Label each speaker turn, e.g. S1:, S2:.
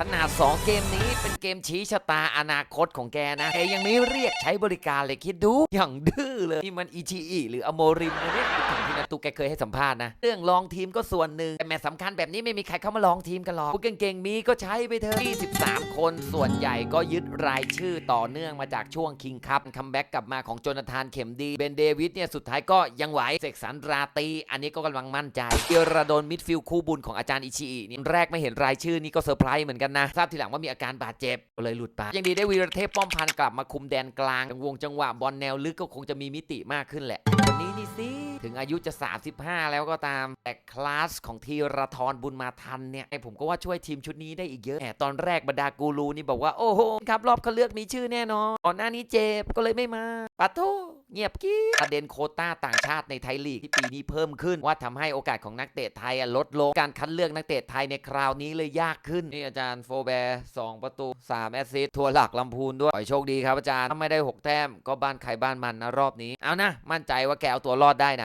S1: ขนาด 2 เกมนี้เป็นเกมชี้ชะตาอนาคตของแกนะแกยังไม่เรียกใช้บริการเลยคิดดู อย่างดื้อเลยนี่มันอีชีอีหรืออโมริมนะเนี่ยถึงที่นัตุแกเคยให้สัมภาษณ์นะ เรื่องลองทีมก็ส่วนหนึ่ง แต่แมตช์สำคัญแบบนี้ไม่มีใครเข้ามาลองทีมกันหรอกพวกเก่งๆมีก็ใช้ไปเถอะ23 คนส่วนใหญ่ก็ยึดรายชื่อต่อเนื่องมาจากช่วงคิงคัพคัมแบ็กกลับมาของโจนาธานเข็มดีเบนเดวิดเนี่ยสุดท้ายก็ยังไหวเสกสรรราตีอันนี้ก็กำลังมั่นใจเอราโดนมิดฟิลด์คู่บุญของอาจารย์อิชิอินี่แรกไม่เห็นรายชื่อนี่ก็เซอร์ไพรส์เหมือนกันนะทราบทีหลังว่ามีอาการบาดเจ็บก็เลยหลุดไปยังดีได้วีรเทพป้อมพันกลับมาคุมแดนกลางวงจังหวะบอลแนวลึกก็คงจะมีมิติมากขึ้นแหละคนนี้นี่สิถึงอายุจะ 35 แล้วก็ตาม แต่คลาสของทีรทรบุญมาทันเนี่ยไอผมก็ว่าช่วยทีมชุดนี้ได้อีกเยอะแหมตอนแรกบรรดากูรูนี่บอกว่าโอ้โหครับรอบเขาเลือกมีชื่อแน่นอนก่อนหน้านี้เจ็บก็เลยไม่มาปะโท เงียบกี้ประเด็นโคต้าต่างชาติในไทยลีกที่ปีนี้เพิ่มขึ้น ว่าทำให้โอกาสของนักเตะไทยลดลงการคัดเลือกนักเตะไทยในคราวนี้เลยยากขึ้นนี่อาจารย์โฟแบร์2ประตู 3 แอสซิสต์ทัวร์หลักลำพูนด้วยขอโชคดีครับอาจารย์ถ้าไม่ได้ 6 แต้มก็บ้านใครบ้านมันนะรอบนี้เอานะ มั่นใจว่าแกเอาตัวรอดได้นะ